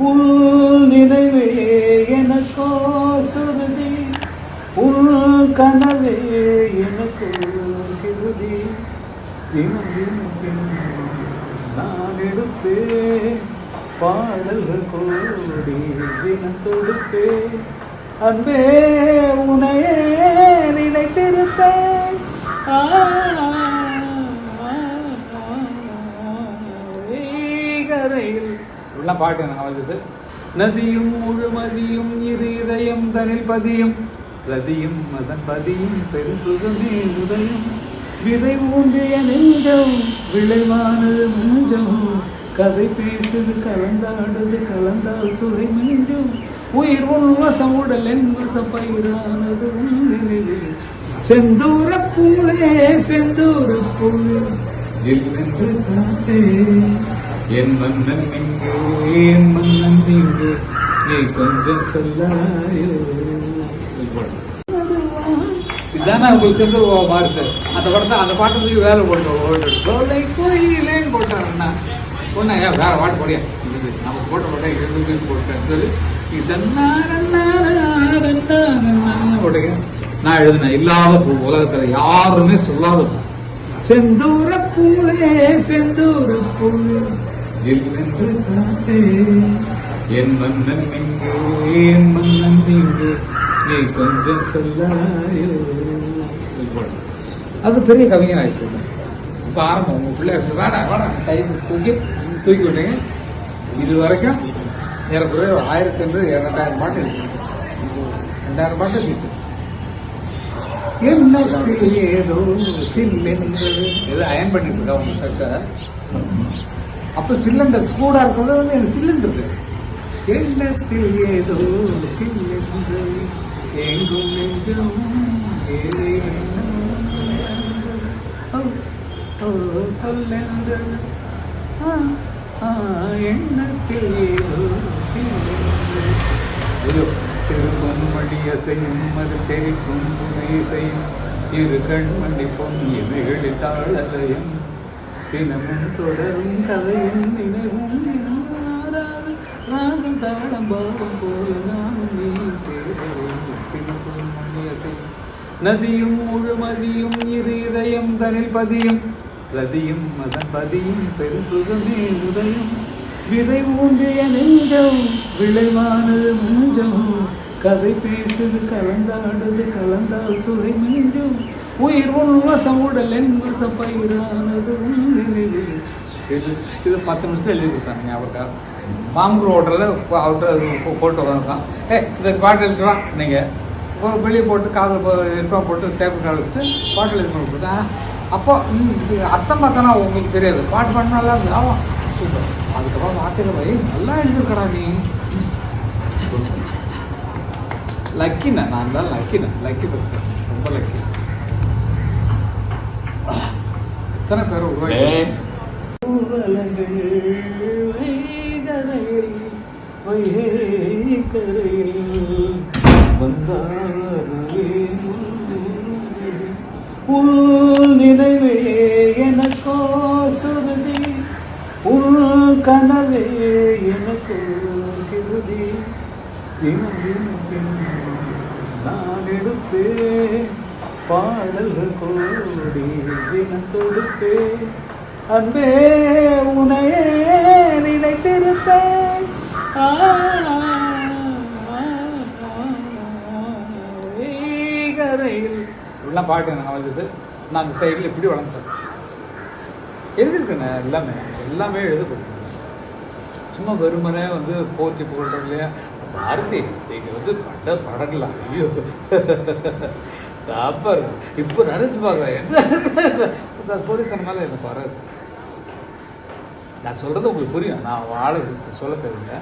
உள் நினைவே எனக்கோ சுருதி உள் கனவே எனக்கோ கிருதி தினம் தினம் தினம் நான் எடுப்பேன் பாடல்கள் கோடி தினம் தொடுப்பேன் அன்பே உனையே நினைத்திருப்பேன் கரையில் இப்படிலாம் பாட்டு எனக்கு அமைஞ்சது. நதியும் முழுமதியும் இரு இதயம் தனில் பதியும். ரதியும் மதன் பதியும் பெரும் சுகமே உதயம். விதை ஊன்றிய நெஞ்சம் விளைவானது முஞ்சம். கதை பேசுது கலந்தாடுது கலந்தால் சுவை மிஞ்சும். உயிர் உன்வசம் உடல் என் பயிரானது செந்தூர பூவே செந்தூர பூவே ஜில்லென்று காற்றே. என் மன்னன் எங்கே என் மன்னன் எங்கே நீ கொஞ்சம் சொல்லாயோ. இதுதானே உங்களுக்கு சொல்லு மாறுது அந்த படத்தை அந்த பாட்டுக்கு வேலை போட்டோம் போட்டு கோலை கோயிலேன்னு போட்டார் அண்ணா. ஏன் வேற பாட்டு போடியா நம்ம போட்ட போட்டா இருந்து போட்டேன் சொல்லி. இதெல்லாம் நான் எழுதினேன் இல்லாத பூ உலகத்துல யாருமே சொல்லாத பூ. செந்தூர பூவே செந்தூர பூ. ஜில்லென்று காத்தே. என் மன்னன் எங்கே என் மன்னன் எங்கே நீ கொஞ்சம் சொல்லாயோ. அது பெரிய கவிஞர் ஆயிடுச்சு இப்போ ஆரம்பம். உங்க பிள்ளைய சொல்ல வேடா டைம் தூக்கி தூக்கி விட்டீங்க. இது வரைக்கும் ஏறக்குறைய ஆயிரத்தி ரெண்டு இரண்டாயிரம் பாட்டு இருக்கு. ரெண்டாயிரம் பாட்டு இருக்கு. என்னத்துக்கு ஏதோ சில்லென்றது. ஏதோ அயன் பண்ணிட்டு இருக்கா உங்க சட்டை? அப்ப சிலிண்டர் சூடா இருக்கிறது வந்து எனக்கு சிலிண்டர் எண்ணத்தில் ஏதோ சில்லென்றது எங்கும் நெஞ்சம் ஏதோ எண்ணத்தில் ஏதோ சில்லென்றது ஒரு சிறுவன் மடிய செய்யும் அது தெரிக்கும் துணை இரு கண்மணி பொன் இமைகளில் தாழலையும் தினமும் தொடரும் கதையும் நினைவும் தினம் ராகம் தாளம் பாவம் போல நானும் நீயும் சேர்வரையும் நதியும் முழுமதியும் இரு இதயம் தனில் பதியும். ரதியும் மதம் பதியும் பெரும் சுகமே உதயம். விதை ஊன்றிய நெஞ்சம் விளைவானது முஞ்சம். கதை பேசுது கலந்தாடுது கலந்தால் சுவை மிஞ்சும். உயிர் உன் வசம் உடல் என் வசம் இது பத்து நிமிஷத்துல எழுதி கொடுத்தாங்க அவருக்கா பாம்பு ஹோட்டலில் அவர்கிட்ட போட்டு வந்திருக்கான் ஏ இந்த பாட்டு எழுதுவா நீங்கள் வெளியே போட்டு காதில் இருப்பான் போட்டு டேபிள் கால் வச்சுட்டு பாட்டு எழுதி கொண்டு கொடுத்தா அப்போ அர்த்தம் பார்த்தனா உங்களுக்கு தெரியாது. பாட்டு பாட்டு நல்லா இருந்தது. ஆமாம் சூப்பர். அதுக்கப்புறம் வார்த்தையில் போய் நல்லா எழுதிருக்கடா நீ. லக்கிண்ணா நான் தான் லக்கிண்ணா லக்கி பர்சன் ரொம்ப லக்கி எத்தனை பேர் உள் நினைவே எனக்கோ சுருதி உள் கனவே எனக்கு கிருதி தினம் தினம் தினம் நான் எடுப்பேன் பாடல்கள் கோடி தினம் தொடுப்பேன் அன்பே உனையே நினைத்திருப்பேன். ஆ, பாட்டு எனக்கு அமைஞ்சது நான் அந்த சைடில் இப்படி வளர்ந்தேன் எழுதியிருக்கேண்ணே எல்லாமே. எல்லாமே எழுதப்படும் சும்மா வெறுமனே வந்து போற்றி புகழ்றது இல்லையா? பாரதி நீங்கள் வந்து பட படங்களா ஐயோ. தாப்பர் இப்போ நினைச்சு பார்க்குறேன். என்ன போலித்தனமால எனக்கு வராது. நான் சொல்றது உங்களுக்கு புரியும். நான் வாழ சொல்ல தேவையில்லை